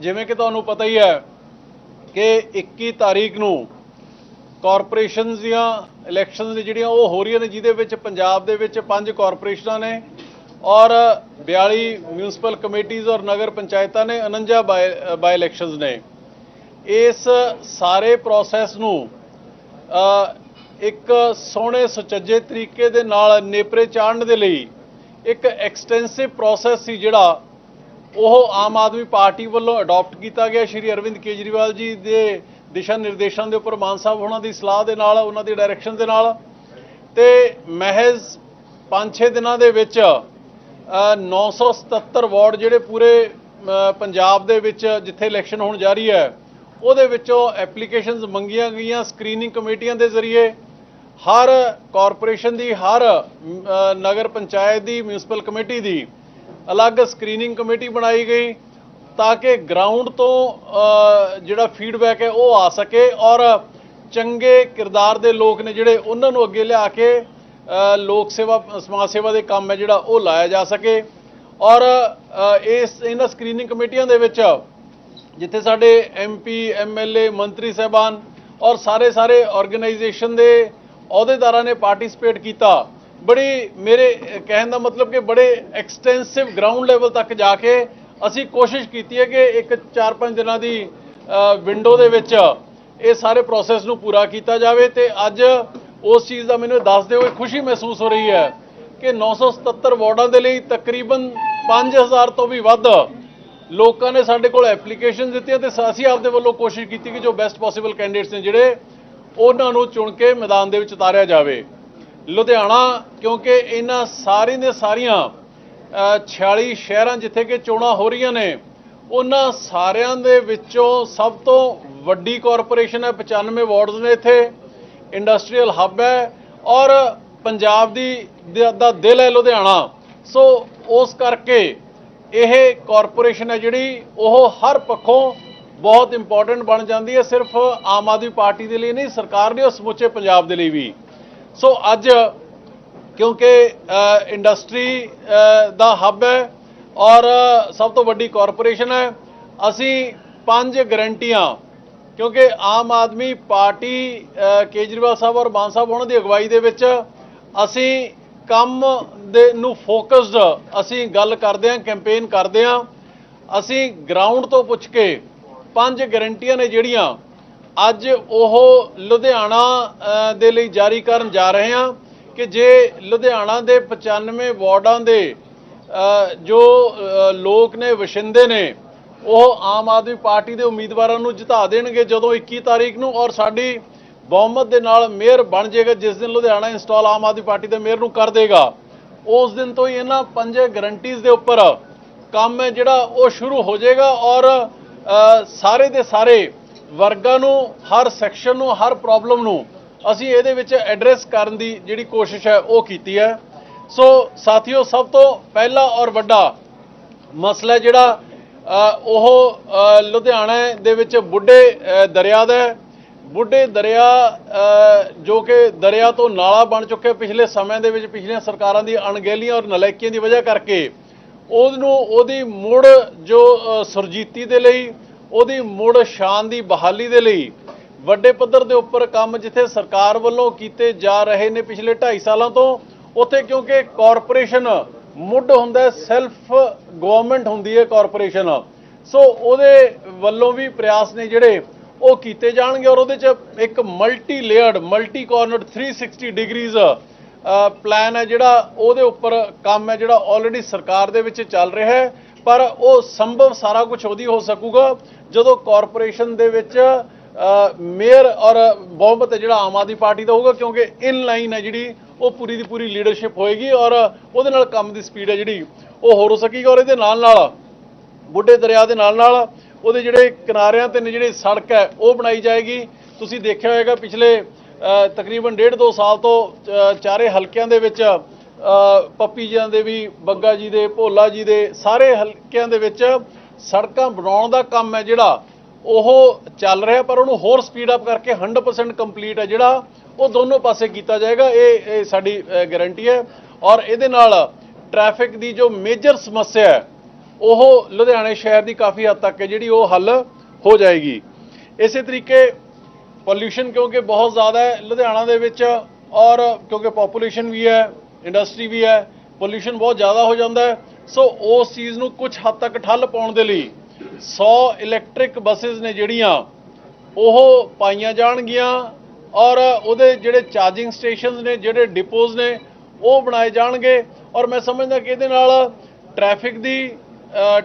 ਜਿਵੇਂ ਕਿ ਤੁਹਾਨੂੰ ਪਤਾ ਹੀ ਹੈ ਕਿ 21 ਤਾਰੀਖ ਨੂੰ ਕਾਰਪੋਰੇਸ਼ਨਸ ਦੀਆਂ ਇਲੈਕਸ਼ਨਸ ਨੇ ਜਿਹੜੀਆਂ ਉਹ ਹੋ ਰਹੀਆਂ ਨੇ, ਜਿਹਦੇ ਵਿੱਚ ਪੰਜਾਬ ਦੇ ਵਿੱਚ ਪੰਜ ਕਾਰਪੋਰੇਸ਼ਨਾਂ ਨੇ ਔਰ 42 ਮਿਊਨਿਸਪਲ ਕਮੇਟੀਆਂ ਔਰ ਨਗਰ ਪੰਚਾਇਤਾਂ ਨੇ 49 ਬਾਈ ਬਾਈ ਇਲੈਕਸ਼ਨਸ ਨੇ। ਇਸ ਸਾਰੇ ਪ੍ਰੋਸੈਸ ਨੂੰ ਇੱਕ ਸੋਹਣੇ ਸੁਚੱਜੇ ਤਰੀਕੇ ਦੇ ਨਾਲ ਨੇਪਰੇ ਚਾੜਨ ਦੇ ਲਈ ਇੱਕ ਐਕਸਟੈਂਸਿਵ ਪ੍ਰੋਸੈਸ ਸੀ ਜਿਹੜਾ ਉਹ ਆਮ ਆਦਮੀ ਪਾਰਟੀ ਵੱਲੋਂ ਅਡਾਪਟ ਕੀਤਾ ਗਿਆ ਸ਼੍ਰੀ ਅਰਵਿੰਦ ਕੇਜਰੀਵਾਲ ਜੀ ਦੇ ਦਿਸ਼ਾ ਨਿਰਦੇਸ਼ਾਂ ਦੇ ਉੱਪਰ ਮਾਨ ਸਾਹਿਬ ਹੋਣਾ ਦੀ ਸਲਾਹ ਦੇ ਨਾਲ ਉਹਨਾਂ ਦੀ ਡਾਇਰੈਕਸ਼ਨ ਦੇ ਨਾਲ। ਤੇ ਮਹਿਜ਼ 5-6 ਦਿਨਾਂ ਦੇ ਵਿੱਚ ਅ, 977 ਵਾਰਡ ਜਿਹੜੇ ਪੂਰੇ ਪੰਜਾਬ ਦੇ ਵਿੱਚ ਜਿੱਥੇ ਇਲੈਕਸ਼ਨ ਹੋਣ ਜਾ ਰਹੀ ਹੈ ਉਹਦੇ ਵਿੱਚੋਂ ਐਪਲੀਕੇਸ਼ਨਸ ਮੰਗੀਆਂ ਗਈਆਂ ਸਕਰੀਨਿੰਗ ਕਮੇਟੀਆਂ ਦੇ ਜ਼ਰੀਏ। ਹਰ ਕਾਰਪੋਰੇਸ਼ਨ ਦੀ ਹਰ ਨਗਰ ਪੰਚਾਇਤ ਦੀ ਮਿਊਨਿਸਪਲ ਕਮੇਟੀ ਦੀ ਅਲੱਗ ਸਕਰੀਨਿੰਗ ਕਮੇਟੀ ਬਣਾਈ ਗਈ ਤਾਂ ਕਿ ਗਰਾਊਂਡ ਤੋਂ ਜਿਹੜਾ ਫੀਡਬੈਕ ਹੈ ਉਹ ਆ ਸਕੇ ਔਰ ਚੰਗੇ ਕਿਰਦਾਰ ਦੇ ਲੋਕ ਨੇ ਜਿਹੜੇ ਉਹਨਾਂ ਨੂੰ ਅੱਗੇ ਲਿਆ ਕੇ ਲੋਕ ਸੇਵਾ, ਸਮਾਜ ਸੇਵਾ ਦੇ ਕੰਮ ਹੈ ਜਿਹੜਾ ਉਹ ਲਾਇਆ ਜਾ ਸਕੇ ਔਰ ਇਸ, ਇਹਨਾਂ ਸਕਰੀਨਿੰਗ ਕਮੇਟੀਆਂ ਦੇ ਵਿੱਚ ਜਿੱਥੇ ਸਾਡੇ ਐਮਪੀ ਐਮਐਲਏ ਮੰਤਰੀ ਸਹਿਬਾਨ ਔਰ ਸਾਰੇ ਸਾਰੇ ਆਰਗੇਨਾਈਜੇਸ਼ਨ ਦੇ ਅਹੁਦੇਦਾਰਾਂ ਨੇ ਪਾਰਟਿਸਿਪੇਟ ਕੀਤਾ ਬੜੀ ਮੇਰੇ ਕਹਿਣ ਦਾ ਮਤਲਬ ਕਿ ਬੜੇ ਐਕਸਟੈਂਸਿਵ ਗਰਾਊਂਡ ਲੈਵਲ ਤੱਕ ਜਾ ਕੇ ਅਸੀਂ ਕੋਸ਼ਿਸ਼ ਕੀਤੀ ਹੈ ਕਿ ਇੱਕ 4-5 ਦਿਨਾਂ ਦੀ ਵਿੰਡੋ ਦੇ ਵਿੱਚ ਇਹ ਸਾਰੇ ਪ੍ਰੋਸੈਸ ਨੂੰ ਪੂਰਾ ਕੀਤਾ ਜਾਵੇ ਤੇ ਅੱਜ ਉਸ ਚੀਜ਼ ਦਾ ਮੈਨੂੰ ਦੱਸਦੇ ਹੋਏ ਖੁਸ਼ੀ ਮਹਿਸੂਸ ਹੋ ਰਹੀ ਹੈ ਕਿ 977 ਵਾਰਡਾਂ ਦੇ ਲਈ ਤਕਰੀਬਨ 5000 ਤੋਂ ਵੀ ਵੱਧ ਲੋਕਾਂ ਨੇ ਸਾਡੇ ਕੋਲ ਐਪਲੀਕੇਸ਼ਨ ਦਿੱਤੀਆਂ ਤੇ ਅਸੀਂ ਆਪਦੇ ਵੱਲੋਂ ਕੋਸ਼ਿਸ਼ ਕੀਤੀ ਕਿ ਜੋ ਬੈਸਟ ਪੋਸੀਬਲ ਕੈਂਡੀਡੇਟਸ ਨੇ ਜਿਹੜੇ, ਉਹਨਾਂ ਨੂੰ ਚੁਣ ਕੇ ਮੈਦਾਨ ਦੇ ਵਿੱਚ ਉਤਾਰਿਆ ਜਾਵੇ। ਲੁਧਿਆਣਾ ਕਿਉਂਕਿ ਇਹਨਾਂ ਸਾਰੀ ਦੇ ਸਾਰੀਆਂ ਅ, 46 ਸ਼ਹਿਰਾਂ ਜਿੱਥੇ ਕਿ ਚੋਣਾਂ ਹੋ ਰਹੀਆਂ ਨੇ ਉਹਨਾਂ ਸਾਰਿਆਂ ਦੇ ਵਿੱਚੋਂ ਸਭ ਤੋਂ ਵੱਡੀ ਕਾਰਪੋਰੇਸ਼ਨ ਹੈ 95 ਵਾਰਡਸ ਨੇ ਇੱਥੇ ਇੰਡਸਟਰੀਅਲ ਹੱਬ ਹੈ ਔਰ ਪੰਜਾਬ ਦੀ ਦਾ- ਦਿਲ ਹੈ ਲੁਧਿਆਣਾ। ਸੋ ਉਸ ਕਰਕੇ ਇਹ ਕਾਰਪੋਰੇਸ਼ਨ ਹੈ ਜਿਹੜੀ ਉਹ ਹਰ ਪੱਖੋਂ ਬਹੁਤ ਇੰਪੋਰਟੈਂਟ ਬਣ ਜਾਂਦੀ ਹੈ ਸਿਰਫ ਆਮ ਆਦਮੀ ਪਾਰਟੀ ਦੇ ਲਈ ਨਹੀਂ ਸਰਕਾਰ ਨੇ ਉਹ ਸਮੁੱਚੇ ਪੰਜਾਬ ਦੇ ਲਈ ਵੀ। ਸੋ ਅੱਜ, ਕਿਉਂਕਿ ਇੰਡਸਟਰੀ ਦਾ ਹੱਬ ਹੈ ਔਰ ਸਭ ਤੋਂ ਵੱਡੀ ਕਾਰਪੋਰੇਸ਼ਨ ਹੈ, ਅਸੀਂ ਪੰਜ ਗਰੰਟੀਆਂ ਕਿਉਂਕਿ ਆਮ ਆਦਮੀ ਪਾਰਟੀ ਕੇਜਰੀਵਾਲ ਸਾਹਿਬ ਔਰ ਮਾਨ ਸਾਹਿਬ ਉਹਨਾਂ ਦੀ ਅਗਵਾਈ ਦੇ ਵਿੱਚ ਅਸੀਂ ਕੰਮ ਦੇ ਨੂੰ ਫੋਕਸਡ ਅਸੀਂ ਗੱਲ ਕਰਦੇ ਹਾਂ ਕੈਂਪੇਨ ਕਰਦੇ ਹਾਂ, ਅਸੀਂ ਗਰਾਊਂਡ ਤੋਂ ਪੁੱਛ ਕੇ ਪੰਜ ਗਰੰਟੀਆਂ ਨੇ ਜਿਹੜੀਆਂ ਅੱਜ ਉਹ ਲੁਧਿਆਣਾ ਦੇ ਲਈ ਜਾਰੀ ਕਰਨ ਜਾ ਰਹੇ ਹਾਂ ਕਿ ਜੇ ਲੁਧਿਆਣਾ ਦੇ 95 ਵਾਰਡਾਂ ਦੇ ਜੋ ਲੋਕ ਨੇ ਵਸਿੰਦੇ ਨੇ, ਉਹ ਆਮ ਆਦਮੀ ਪਾਰਟੀ ਦੇ ਉਮੀਦਵਾਰਾਂ ਨੂੰ ਜਿਤਾ ਦੇਣਗੇ ਜਦੋਂ 21 ਤਾਰੀਖ ਨੂੰ ਔਰ ਸਾਡੀ ਬਹੁਮਤ ਦੇ ਨਾਲ ਮੇਅਰ ਬਣ ਜਾਏਗਾ, ਜਿਸ ਦਿਨ ਲੁਧਿਆਣਾ ਇੰਸਟਾਲ ਆਮ ਆਦਮੀ ਪਾਰਟੀ ਦੇ ਮੇਅਰ ਨੂੰ ਕਰ ਦੇਗਾ। ਉਸ ਦਿਨ ਤੋਂ ਹੀ ਇਹਨਾਂ ਪੰਜ ਗਰੰਟੀਜ਼ ਦੇ ਉੱਪਰ ਕੰਮ ਹੈ ਜਿਹੜਾ ਉਹ ਸ਼ੁਰੂ ਹੋ ਜਾਏਗਾ ਔਰ ਸਾਰੇ ਦੇ ਸਾਰੇ ਵਰਗਾਂ ਨੂੰ ਹਰ ਸੈਕਸ਼ਨ ਨੂੰ ਹਰ ਪ੍ਰੋਬਲਮ ਨੂੰ ਅਸੀਂ ਇਹਦੇ ਵਿੱਚ ਐਡਰੈਸ ਕਰਨ ਦੀ ਜਿਹੜੀ ਕੋਸ਼ਿਸ਼ ਹੈ ਉਹ ਕੀਤੀ ਹੈ। ਸੋ ਸਾਥੀਓ ਸਭ ਤੋਂ ਪਹਿਲਾ ਔਰ ਵੱਡਾ ਮਸਲਾ ਜਿਹੜਾ ਉਹ ਅ, ਲੁਧਿਆਣਾ ਦੇ ਵਿੱਚ ਬੁੱਢੇ ਦਰਿਆ ਦਾ ਬੁੱਢੇ ਦਰਿਆ ਜੋ ਕਿ ਦਰਿਆ ਤੋਂ ਨਾਲਾ ਬਣ ਚੁੱਕਿਆ ਪਿਛਲੇ ਸਮੇਂ ਦੇ ਵਿੱਚ ਪਿਛਲੀਆਂ ਸਰਕਾਰਾਂ ਦੀ ਅਣਗਹਿਲੀਆਂ ਔਰ ਨਲਾਇਕੀਆਂ ਦੀ ਵਜ੍ਹਾ ਕਰਕੇ ਉਹਨੂੰ ਉਹਦੀ ਮੁੜ ਜੋ ਅ, ਸੁਰਜੀਤੀ ਦੇ ਲਈ ਉਹਦੀ ਮੁੜ ਸ਼ਾਨ ਦੀ ਬਹਾਲੀ ਦੇ ਲਈ ਵੱਡੇ ਪੱਧਰ ਦੇ ਉੱਪਰ ਕੰਮ ਜਿੱਥੇ ਸਰਕਾਰ ਵੱਲੋਂ ਕੀਤੇ ਜਾ ਰਹੇ ਨੇ ਪਿਛਲੇ 2.5 ਸਾਲਾਂ ਤੋਂ, ਉੱਥੇ ਕਿਉਂਕਿ ਕਾਰਪੋਰੇਸ਼ਨ ਮੁੱਢ ਹੁੰਦਾ ਸੈਲਫ ਗਵਰਨਮੈਂਟ ਹੁੰਦੀ ਹੈ ਕਾਰਪੋਰੇਸ਼ਨ। ਸੋ ਉਹਦੇ ਵੱਲੋਂ ਵੀ ਪ੍ਰਯਾਸ ਨੇ ਜਿਹੜੇ ਉਹ ਕੀਤੇ ਜਾਣਗੇ ਔਰ ਉਹਦੇ ਚ ਇੱਕ multi layered multi cornered 360 degrees plan ਹੈ ਜਿਹੜਾ ਉਹਦੇ ਉੱਪਰ ਕੰਮ ਹੈ ਜਿਹੜਾ ਆਲਰੇਡੀ ਸਰਕਾਰ ਦੇ ਵਿੱਚ ਚੱਲ ਰਿਹਾ ਹੈ। ਪਰ ਉਹ ਸੰਭਵ ਸਾਰਾ ਕੁਝ ਉਹਦੀ ਹੋ ਸਕੂਗਾ। ਜਦੋਂ ਕਾਰਪੋਰੇਸ਼ਨ ਦੇ ਵਿੱਚ ਮੇਅਰ ਔਰ ਬਹੁਮਤ ਹੈ ਜਿਹੜਾ ਆਮ ਆਦਮੀ ਪਾਰਟੀ ਦਾ ਹੋਊਗਾ, ਕਿਉਂਕਿ ਇਨ ਲਾਈਨ ਹੈ ਜਿਹੜੀ, ਉਹ ਪੂਰੀ ਦੀ ਪੂਰੀ ਲੀਡਰਸ਼ਿਪ ਹੋਏਗੀ ਔਰ ਉਹਦੇ ਨਾਲ ਕੰਮ ਦੀ ਸਪੀਡ ਹੈ ਜਿਹੜੀ, ਉਹ ਹੋਰ ਹੋ ਸਕੇਗੀ ਔਰ ਇਹਦੇ ਨਾਲ ਨਾਲ ਬੁੱਢੇ ਦਰਿਆ ਦੇ ਨਾਲ ਨਾਲ ਉਹਦੇ ਜਿਹੜੇ ਕਿਨਾਰਿਆਂ ਤੇ ਨੇ ਜਿਹੜੀ ਸੜਕ ਹੈ, ਉਹ ਬਣਾਈ ਜਾਏਗੀ। ਤੁਸੀਂ ਦੇਖਿਆ ਹੋਵੇਗਾ ਪਿਛਲੇ ਤਕਰੀਬਨ ਡੇਢ ਦੋ ਸਾਲ ਤੋਂ ਚਾਰੇ ਹਲਕਿਆਂ ਦੇ ਵਿੱਚ ਪੱਪੀ ਜੀਆਂ ਦੇ ਵੀ, ਬੱਗਾ ਜੀ ਦੇ, ਭੋਲਾ ਜੀ ਦੇ ਸਾਰੇ ਹਲਕਿਆਂ ਦੇ ਵਿੱਚ ਸੜਕਾਂ ਬਣਾਉਣ ਦਾ ਕੰਮ ਹੈ ਜਿਹੜਾ, ਉਹ ਚੱਲ ਰਿਹਾ, ਪਰ ਉਹਨੂੰ ਹੋਰ ਸਪੀਡ ਅਪ ਕਰਕੇ 100% ਕੰਪਲੀਟ ਹੈ ਜਿਹੜਾ, ਉਹ ਦੋਨੋਂ ਪਾਸੇ ਕੀਤਾ ਜਾਏਗਾ, ਇਹ ਇਹ ਸਾਡੀ ਗਾਰੰਟੀ ਹੈ। ਔਰ ਇਹਦੇ ਨਾਲ ਟ੍ਰੈਫਿਕ ਦੀ ਜੋ ਮੇਜਰ ਸਮੱਸਿਆ ਹੈ, ਉਹ ਲੁਧਿਆਣੇ ਸ਼ਹਿਰ ਦੀ ਕਾਫੀ ਹੱਦ ਤੱਕ ਹੈ, ਜਿਹੜੀ ਉਹ ਹੱਲ ਹੋ ਜਾਏਗੀ। ਇਸੇ ਤਰੀਕੇ ਪੋਲਿਊਸ਼ਨ ਕਿਉਂਕਿ ਬਹੁਤ ਜ਼ਿਆਦਾ ਹੈ ਲੁਧਿਆਣਾ ਦੇ ਵਿੱਚ, ਔਰ ਕਿਉਂਕਿ ਪੋਪੂਲੇਸ਼ਨ ਵੀ ਹੈ ਇੰਡਸਟਰੀ ਵੀ ਹੈ ਪੋਲਿਊਸ਼ਨ ਬਹੁਤ ਜ਼ਿਆਦਾ ਹੋ ਜਾਂਦਾ ਹੈ। ਸੋ ਉਸ ਚੀਜ਼ ਨੂੰ ਕੁਝ ਹੱਦ ਤੱਕ ਠੱਲ ਪਾਉਣ ਦੇ ਲਈ 100 ਇਲੈਕਟ੍ਰਿਕ ਬੱਸਸ ਨੇ ਜਿਹੜੀਆਂ, ਉਹ ਪਾਈਆਂ ਜਾਣਗੀਆਂ ਔਰ ਉਹਦੇ ਜਿਹੜੇ ਚਾਰਜਿੰਗ ਸਟੇਸ਼ਨਸ ਨੇ, ਜਿਹੜੇ ਡਿਪੋਜ਼ ਨੇ, ਉਹ ਬਣਾਏ ਜਾਣਗੇ ਔਰ ਮੈਂ ਸਮਝਦਾ ਕਿ ਇਹਦੇ ਨਾਲ ਟ੍ਰੈਫਿਕ ਦੀ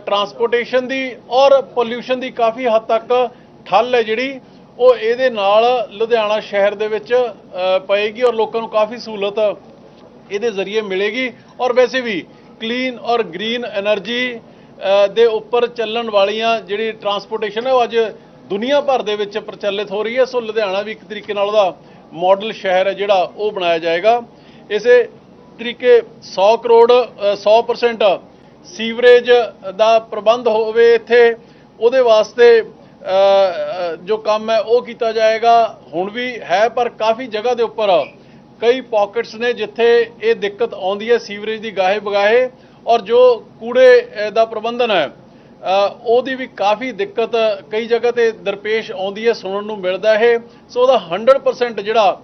ਟਰਾਂਸਪੋਰਟੇਸ਼ਨ ਦੀ ਔਰ ਪੋਲਿਊਸ਼ਨ ਦੀ ਕਾਫੀ ਹੱਦ ਤੱਕ ਠੱਲ ਹੈ ਜਿਹੜੀ, ਉਹ ਇਹਦੇ ਨਾਲ ਲੁਧਿਆਣਾ ਸ਼ਹਿਰ ਦੇ ਵਿੱਚ ਪਏਗੀ ਔਰ ਲੋਕਾਂ ਨੂੰ ਕਾਫੀ ਸਹੂਲਤ ਇਹਦੇ ਜ਼ਰੀਏ ਮਿਲੇਗੀ ਔਰ ਵੈਸੇ ਵੀ ਕਲੀਨ ਔਰ ਗ੍ਰੀਨ એનર્ਜੀ ਦੇ ਉੱਪਰ ਚੱਲਣ ਵਾਲੀਆਂ ਜਿਹੜੀ ਟਰਾਂਸਪੋਰਟੇਸ਼ਨ ਹੈ ਉਹ ਅੱਜ ਦੁਨੀਆ ਭਰ ਦੇ ਵਿੱਚ ਪ੍ਰਚਲਿਤ ਹੋ ਰਹੀ ਹੈ। ਸੋ ਲੁਧਿਆਣਾ ਵੀ ਇੱਕ ਤਰੀਕੇ ਨਾਲ ਉਹਦਾ ਮਾਡਲ ਸ਼ਹਿਰ ਹੈ ਜਿਹੜਾ ਉਹ ਬਣਾਇਆ ਜਾਏਗਾ। ਇਸੇ ਤਰੀਕੇ 100 ਕਰੋੜ 100% ਸੀਵਰੇਜ ਦਾ ਪ੍ਰਬੰਧ ਹੋਵੇ ਇੱਥੇ, ਉਹਦੇ ਵਾਸਤੇ ਜੋ ਕੰਮ ਹੈ ਉਹ ਕੀਤਾ ਜਾਏਗਾ। ਹੁਣ ਵੀ ਹੈ, ਪਰ ਕਾਫੀ ਜਗ੍ਹਾ ਦੇ ਉੱਪਰ ਕਈ ਪਾਕਟਸ ਨੇ ਜਿੱਥੇ ਇਹ ਦਿੱਕਤ ਆਉਂਦੀ ਹੈ, ਸੀਵਰੇਜ ਦੀ ਗਾਹੇ ਬਗਾਹੇ, ਔਰ ਜੋ ਕੂੜੇ ਦਾ ਪ੍ਰਬੰਧਨ ਹੈ ਉਹਦੀ ਵੀ ਕਾਫੀ ਦਿੱਕਤ ਕਈ ਜਗ੍ਹਾ ਤੇ ਦਰਪੇਸ਼ ਆਉਂਦੀ ਹੈ, ਸੁਣਨ ਨੂੰ ਮਿਲਦਾ ਹੈ। ਸੋ ਉਹਦਾ 100% ਜਿਹੜਾ